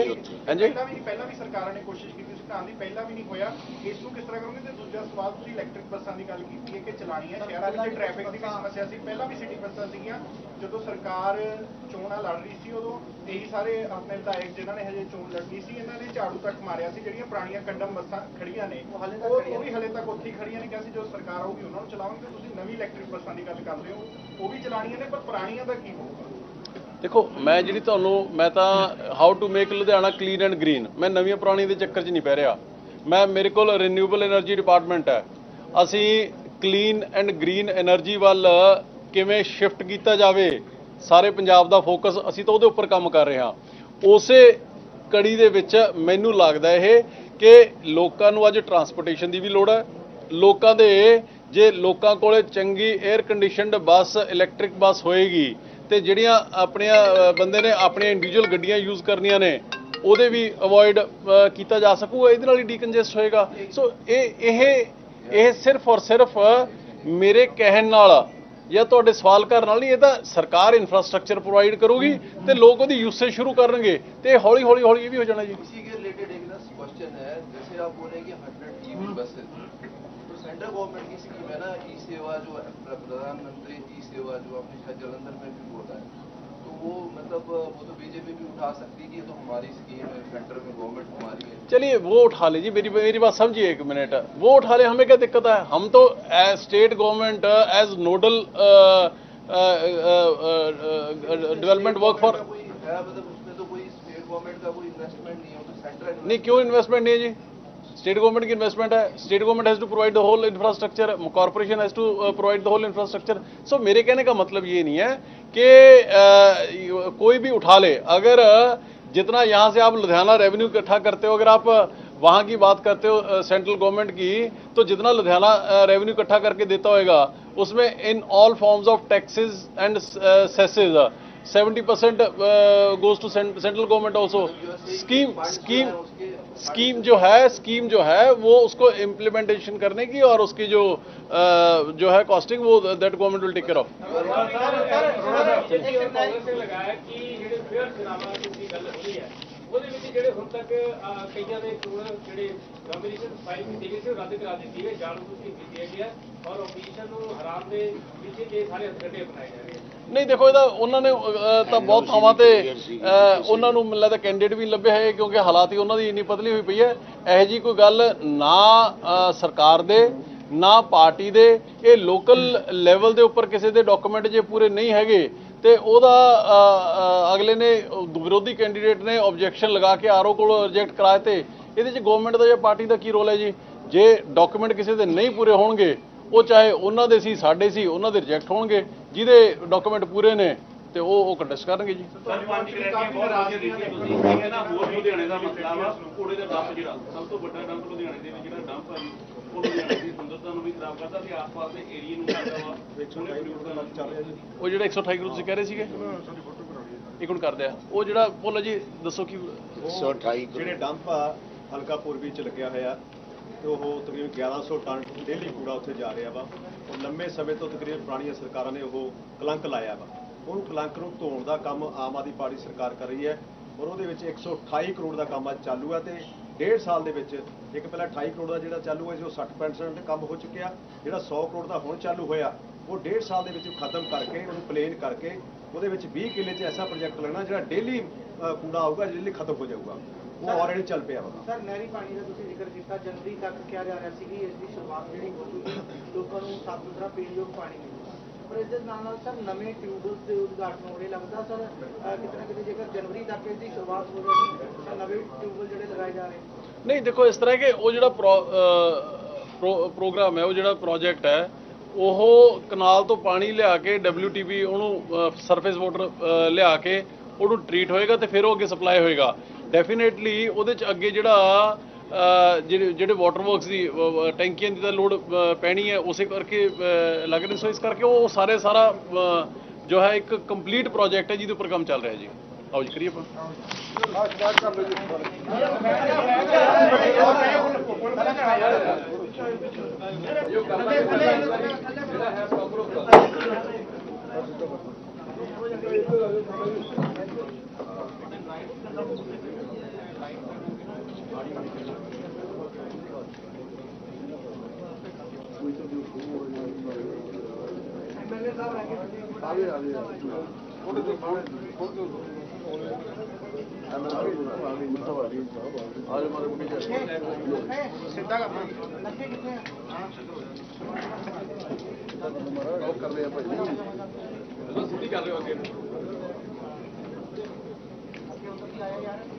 ਹਾਂਜੀ ਪਹਿਲਾਂ ਵੀ ਨਹੀਂ ਪਹਿਲਾਂ ਵੀ ਸਰਕਾਰਾਂ ਨੇ ਕੋਸ਼ਿਸ਼ ਕੀਤੀ ਸੀ ਤਾਂ ਦੀ ਪਹਿਲਾਂ ਵੀ ਨਹੀਂ ਹੋਇਆ ਇਸ ਨੂੰ ਕਿਸ ਤਰ੍ਹਾਂ ਕਰੋਗੇ ਤੇ ਦੂਜਾ ਸਵਾਲ ਤੁਸੀਂ ਇਲੈਕਟ੍ਰਿਕ ਬੱਸਾਂ ਦੀ ਗੱਲ ਕੀਤੀ ਹੈ ਕਿ ਚਲਾਣੀਆਂ ਸ਼ਹਿਰਾਂ ਵਿੱਚ ਟ੍ਰੈਫਿਕ ਦੀ ਵੀ ਸਮੱਸਿਆ ਸੀ ਪਹਿਲਾਂ ਵੀ ਸਿਟੀ ਬੱਸਾਂ ਸੀਗੀਆਂ ਜਦੋਂ ਸਰਕਾਰ ਚੋਣਾਂ ਲੜ ਰਹੀ ਸੀ ਉਦੋਂ ਇਹੀ ਸਾਰੇ ਆਪਣੇ ਵਿਧਾਇਕ ਜਿਨ੍ਹਾਂ ਨੇ ਹਜੇ ਚੋਣ ਲੜਨੀ ਸੀ ਇਹਨਾਂ ਨੇ ਝਾੜੂ ਤੱਕ ਮਾਰਿਆ ਸੀ ਜਿਹੜੀਆਂ ਪੁਰਾਣੀਆਂ ਕੰਡਮ ਬੱਸਾਂ ਖੜੀਆਂ ਨੇ ਉਹ ਹਾਲੇ ਤੱਕ ਉਹ ਖੜੀਆਂ ਵੀ ਹਲੇ ਤੱਕ ਉੱਥੇ ਖੜੀਆਂ ਨੇ, ਕਿਹਾ ਸੀ ਜਦੋਂ ਸਰਕਾਰ ਆਊਗੀ, ਉਹਨਾਂ ਨੂੰ ਚਲਾਵਾਂਗੇ ਤੁਸੀਂ ਨਵੀਂ ਇਲੈਕਟ੍ਰਿਕ ਬੱਸਾਂ ਦੀ ਗੱਲ ਕਰ ਰਹੇ ਹੋ ਦੇਖੋ, ਮੈਂ ਜਿਹੜੀ ਤੁਹਾਨੂੰ, ਮੈਂ ਤਾਂ how to make Ludhiana clean and green ਮੈਂ ਨਵੀਆਂ ਪੁਰਾਣੀਆਂ ਦੇ ਚੱਕਰ 'ਚ ਨਹੀਂ ਪੈ ਰਿਹਾ। ਮੈਂ, ਮੇਰੇ ਕੋਲ ਰੀਨਿਊਏਬਲ એનર્ਜੀ ਡਿਪਾਰਟਮੈਂਟ ਹੈ। ਅਸੀਂ ਕਲੀਨ ਐਂਡ ਗ੍ਰੀਨ એનર્ਜੀ ਵੱਲ ਕਿਵੇਂ ਸ਼ਿਫਟ ਕੀਤਾ ਜਾਵੇ, ਸਾਰੇ ਪੰਜਾਬ ਦਾ ਫੋਕਸ ਅਸੀਂ ਤਾਂ ਉਹਦੇ ਉੱਪਰ ਕੰਮ ਕਰ ਰਹੇ ਹਾਂ। ਉਸੇ ਕੜੀ ਦੇ ਵਿੱਚ ਮੈਨੂੰ ਲੱਗਦਾ ਇਹ ਕਿ ਲੋਕਾਂ ਨੂੰ ਅੱਜ ਟਰਾਂਸਪੋਰਟੇਸ਼ਨ ਦੀ ਵੀ ਲੋੜ ਹੈ। ਲੋਕਾਂ ਦੇ ਜੇ ਲੋਕਾਂ ਕੋਲੇ ਚੰਗੀ air conditioned bus electric bus ਹੋਏਗੀ, ਤੇ ਜਿਹੜੀਆਂ ਆਪਣੀਆਂ ਬੰਦੇ ਨੇ ਆਪਣੀਆਂ ਇੰਡੀਵਿਜੂਅਲ ਗੱਡੀਆਂ ਯੂਜ਼ ਕਰਨੀਆਂ ਨੇ, ਉਹਦੇ ਵੀ ਅਵੋਇਡ ਕੀਤਾ ਜਾ ਸਕੂਗਾ, ਇਹਦੇ ਨਾਲ ਹੀ ਡੀਕਨਜੈਸਟ ਹੋਏਗਾ। ਸੋ ਇਹ ਇਹ ਇਹ ਸਿਰਫ ਔਰ ਸਿਰਫ ਮੇਰੇ ਕਹਿਣ ਨਾਲ ਜਾਂ ਤੁਹਾਡੇ ਸਵਾਲ ਕਰਨ ਨਾਲ ਨਹੀਂ, ਇਹ ਤਾਂ ਸਰਕਾਰ ਇਨਫਰਾਸਟ੍ਰਕਚਰ ਪ੍ਰੋਵਾਈਡ ਕਰੂਗੀ ਤੇ ਲੋਕ ਉਹਦੀ ਯੂਸੇਜ ਸ਼ੁਰੂ ਕਰਨਗੇ ਤੇ ਹੌਲੀ ਹੌਲੀ ਹੌਲੀ ਇਹ ਵੀ ਹੋ ਜਾਣਾ ਜੀ। ਇਸੇ ਰਿਲੇਟਡ ਇੱਕ ਨਾ ਕੁਐਸਚਨ ਹੈ ਜਿਵੇਂ ਆਪ ਬੋਲੇ ਕਿ 100 ਈਵੀ ਬੱਸਸ सेंट्रल गवर्नमेंट की स्कीम है ना ई सेवा जो प्रधानमंत्री ई सेवा जो आपने शायद जलंधर में भी बोला है। तो वो मतलब वो तो बीजेपी भी उठा सकती है तो हमारी स्कीम है सेंटर में गवर्नमेंट हमारी है। चलिए वो उठा लीजिए मेरी मेरी बात समझिए एक मिनट वो उठा ले हमें क्या दिक्कत है? हम तो as state government as nodal development work for मतलब उसमें तो कोई स्टेट गवर्नमेंट का कोई इन्वेस्टमेंट नहीं है तो सेंट्रल नहीं क्यों इन्वेस्टमेंट नहीं है जी? स्टेट गवर्नमेंट की इन्वेस्टमेंट है state government has to provide the whole infrastructure corporation has to provide the whole infrastructure so मेरे कहने का मतलब ये नहीं है कि अ, कोई भी उठा ले। अगर जितना यहाँ से आप लुधियाना रेवेन्यू इकट्ठा करते हो अगर आप वहाँ की बात करते हो सेंट्रल गवर्नमेंट की तो जितना लुधियाना रेवेन्यू इकट्ठा करके देता होगा उसमें in all forms of taxes and cesses 70 percent goes to central government also scheme scheme scheme जो है स्कीम जो है वो उसको इम्प्लीमेंटेशन करने की और उसकी जो अ, जो है कॉस्टिंग वो that government will take care of ਜਿਹੜੇ ਕਾਂਗਰਸ ਨੇ ਲਗਾਇਆ ਕਿ ਜਿਹੜੇ ਫੇਅਰ ਚੁਣਾਵਾਂ ਦੀ ਗੱਲ ਹੋਈ ਹੈ ਉਹਦੇ ਵਿੱਚ ਜਿਹੜੇ ਹੁਣ ਤੱਕ ਅਹ, ਕਈਆਂ ਨੇ ਚੋਣ ਜਿਹੜੇ ਨੋਮੀਨੇਸ਼ਨ ਫਾਈਲ ਕੀਤੀ ਗਈ ਸੀ ਉਹ ਰੱਦ ਕਰਾ ਦਿੱਤੀ ਹੈ ਜਾਣੂ ਤੁਸੀਂ ਕੀਤੀ ਹੈਗੀ ਹੈ ਔਰ ਆਪੋਜੀਸ਼ਨ ਨੂੰ ਹਰਾਮ ਦੇ ਵਿੱਚ ਇਹ ਸਾਰੇ ਹੱਥਕੰਡੇ ਅਪਣਾਏ ਜਾ ਰਹੇ ਹਨ ਨਹੀਂ ਦੇਖੋ ਇਹਦਾ ਉਹਨਾਂ ਨੇ ਤਾਂ ਬਹੁਤ ਥਾਵਾਂ ਤੇ ਉਹਨਾਂ ਨੂੰ ਮੈਨੂੰ ਲੱਗਦਾ ਕੈਂਡੀਡੇਟ ਵੀ ਲੱਭੇ ਹੈ ਕਿਉਂਕਿ ਹਾਲਾਤ ਹੀ ਉਹਨਾਂ ਦੀ ਇੰਨੀ ਪਤਲੀ ਹੋਈ ਪਈ ਹੈ। ਇਹੋ ਜੀ ਕੋਈ ਗੱਲ ਨਾ ਸਰਕਾਰ ਦੇ ਨਾ ਪਾਰਟੀ ਦੇ ਇਹ ਲੋਕਲ ਲੈਵਲ ਦੇ ਉੱਪਰ ਕਿਸੇ ਦੇ ਡਾਕੂਮੈਂਟ ਜੇ ਪੂਰੇ ਨਹੀਂ ਹੈਗੇ ਤੇ ਉਹਦਾ ਅਗਲੇ ਨੇ ਵਿਰੋਧੀ ਕੈਂਡੀਡੇਟ ਨੇ ਆਬਜੈਕਸ਼ਨ ਲਗਾ ਕੇ ਆਰਓ ਕੋਲ ਰਿਜੈਕਟ ਕਰਾਏ ਤੇ ਇਹਦੇ 'ਚ ਗਵਰਨਮੈਂਟ ਦਾ ਜਾਂ ਪਾਰਟੀ ਦਾ ਕੀ ਰੋਲ ਹੈ ਜੀ? ਜੇ ਡਾਕੂਮੈਂਟ ਕਿਸੇ ਦੇ ਨਹੀਂ ਪੂਰੇ ਹੋਣਗੇ ਉਹ ਚਾਹੇ ਉਹਨਾਂ ਦੇ ਸੀ ਸਾਡੇ ਸੀ ਉਹਨਾਂ ਦੇ ਰਿਜੈਕਟ ਹੋਣਗੇ। ਜਿਹਦੇ ਡਾਕੂਮੈਂਟ ਪੂਰੇ ਨੇ ਤੇ ਉਹ ਉਹ ਕੰਟੈਸਟ ਕਰਨਗੇ ਜੀ। ਸਰ ਪੰਜ ਗਰੰਟੀਆਂ ਬਹੁਤ ਨਾਰਾਜ਼ਗੀਆਂ ਨੇ ਤੁਸੀਂ ਕਹਿੰਦੇ ਨਾ ਹੋਰ ਲੁਧਿਆਣੇ ਦਾ ਮਸਲਾ ਵਾ ਘੋੜੇ ਦਾ ਡੰਪ ਜਿਹੜਾ ਸਭ ਤੋਂ ਵੱਡਾ ਡੰਪ ਲੁਧਿਆਣੇ ਦੇ ਵਿੱਚ ਜਿਹੜਾ ਡੰਪ ਆ ਜੀ, ਉਹ ਲੁਧਿਆਣੇ ਦੀ ਸੁੰਦਰਤਾ ਨੂੰ ਵੀ ਖਰਾਬ ਕਰਦਾ ਤੇ ਆਸ-ਪਾਸ ਦੇ ਏਰੀਏ ਨੂੰ ਕਰਦਾ ਵਾ ਉਹਨੇ ਪ੍ਰਯੋਗ ਦਾ ਚੱਲ ਰਿਹਾ ਜੀ। ਉਹ ਜਿਹੜਾ 128 ਕਰੋੜ ਤੁਸੀਂ ਕਹਿ ਰਹੇ ਸੀਗੇ? ਇੱਕ ਹੁਣ ਕਰਦੇ ਆ। ਉਹ ਜਿਹੜਾ ਬੋਲੋ ਜੀ ਦੱਸੋ ਕੀ 128 ਜਿਹੜੇ ਡੰਪ ਆ ਹਲਕਾ ਪੂਰਬੀ ਚ ਲੱਗਿਆ ਹੋਇਆ। ਤੇ ਉਹ ਤਕਰੀਬਨ 1100 ਟਨ ਡੇਲੀ ਕੂੜਾ ਉੱਥੇ ਜਾ ਰਿਹਾ ਵਾ। ਉਹ ਲੰਮੇ ਸਮੇਂ ਤੋਂ ਤਕਰੀਬਨ ਪੁਰਾਣੀਆਂ ਸਰਕਾਰਾਂ ਨੇ ਉਹ ਕਲੰਕ ਲਾਇਆ ਵਾ। ਉਹਨੂੰ ਕਲੰਕ ਨੂੰ ਧੋਣ ਦਾ ਕੰਮ ਆਮ ਆਦਮੀ ਪਾਰਟੀ ਸਰਕਾਰ ਕਰ ਰਹੀ ਹੈ ਔਰ ਉਹਦੇ ਵਿੱਚ 128 ਕਰੋੜ ਦਾ ਕੰਮ ਅੱਜ ਚਾਲੂ ਹੈ ਤੇ ਡੇਢ ਸਾਲ ਦੇ ਵਿੱਚ ਇੱਕ ਪਹਿਲਾਂ 28 ਕਰੋੜ ਦਾ ਜਿਹੜਾ ਚਾਲੂ ਹੈ ਜੋ 60% ਕੰਮ ਹੋ ਚੁੱਕਿਆ। ਜਿਹੜਾ 100 ਕਰੋੜ ਦਾ ਹੁਣ ਚਾਲੂ ਹੋਇਆ, ਉਹ ਡੇਢ ਸਾਲ ਦੇ ਵਿੱਚ ਖਤਮ ਕਰਕੇ, ਉਹਨੂੰ ਪਲੇਨ ਕਰਕੇ ਉਹਦੇ ਵਿੱਚ 20 ਕਿੱਲੇ 'ਚ ਐਸਾ ਪ੍ਰੋਜੈਕਟ ਲੱਗਣਾ ਜਿਹੜਾ ਡੇਲੀ ਕੂੜਾ ਆਊਗਾ ਡੇਲੀ ਖਤਮ ਹੋ ਜਾਊਗਾ। ਉਹ ਆਲਰੇਡੀ ਚੱਲ ਪਿਆ ਵਾ ਸਰ ਨਹਿਰੀ ਪਾਣੀ ਦਾ ਤੁਸੀਂ ਜ਼ਿਕਰ ਕੀਤਾ ਜਨਵਰੀ ਤੱਕ ਕਿਹਾ ਜਾ ਰਿਹਾ ਸੀ ਕਿ ਇਸ ਦੀ ਸ਼ੁਰੂਆਤ ਜਿਹੜੀ ਹੋ ਚੁੱਕੀ ਲੋਕਾਂ ਨੂੰ ਸਾਫ਼ ਸੁਥਰਾ ਪੀਣ ਯੋਗ ਪਾਣੀ ਮਿਲੇਗਾ ਪਰ ਇਸ ਦੇ ਨਾਲ ਨਾਲ ਸਰ ਨਵੇਂ ਟਿਊਬਲਸ ਦੇ ਉਦਘਾਟਨ ਹੋ ਰਹੇ ਲੱਗਦਾ। ਸਰ ਅਹ ਕਿਤੇ ਜੇਕਰ ਜਨਵਰੀ ਤੱਕ ਇਸ ਦੀ ਸ਼ੁਰੂਆਤ ਹੋ ਜਾਏਗੀ ਤਾਂ ਨਵੇਂ ਟਿਊਬਲ ਜਿਹੜੇ ਲਗਾਏ ਜਾ ਰਹੇ ਨਹੀਂ ਦੇਖੋ ਇਸ ਤਰ੍ਹਾਂ ਕਿ ਉਹ ਜਿਹੜਾ ਪ੍ਰੋਗਰਾਮ ਹੈ ਉਹ ਜਿਹੜਾ ਪ੍ਰੋਜੈਕਟ ਹੈ ਉਹ ਕਨਾਲ ਤੋਂ ਪਾਣੀ ਲਿਆ ਕੇ WTB ਉਹਨੂੰ ਸਰਫੇਸ ਵਾਟਰ ਲਿਆ ਕੇ ਉਹਨੂੰ ਟ੍ਰੀਟ ਹੋਏਗਾ ਤੇ ਫਿਰ ਉਹ ਅੱਗੇ ਸਪਲਾਈ ਹੋਏਗਾ। ਡੈਫੀਨੇਟਲੀ ਉਹਦੇ ਚ ਅੱਗੇ ਜਿਹੜਾ ਜਿਹੜੇ ਜਿਹੜੇ ਵਾਟਰ ਵਰਕਸ ਦੀ ਟੈਂਕੀਆਂ ਦੀ ਤਾਂ ਲੋਡ ਪੈਣੀ ਹੈ ਉਸੇ ਕਰਕੇ ਅਹ, ਲੱਗ ਰਹੀ। ਸੋ ਇਸ ਕਰਕੇ ਉਹ ਸਾਰੇ ਸਾਰਾ ਜੋ ਹੈ ਇੱਕ ਕੰਪਲੀਟ ਪ੍ਰੋਜੈਕਟ ਹੈ ਜਿਹਦੇ ਉੱਪਰ ਕੰਮ ਚੱਲ ਰਿਹਾ ਜੀ। ਆਓ ਜੀ ਕਰੀਏ ਆਪਾਂ। ਸਿੱਧਾ ਕਰਨਾ ਲੱਗੇ ਕਿੱਥੇ ਆ ਸਿੱਧੀ ਕਰ ਰਹੇ ਹੋ। ਅੱਗੇ ਹੋਵੇ ਜੀ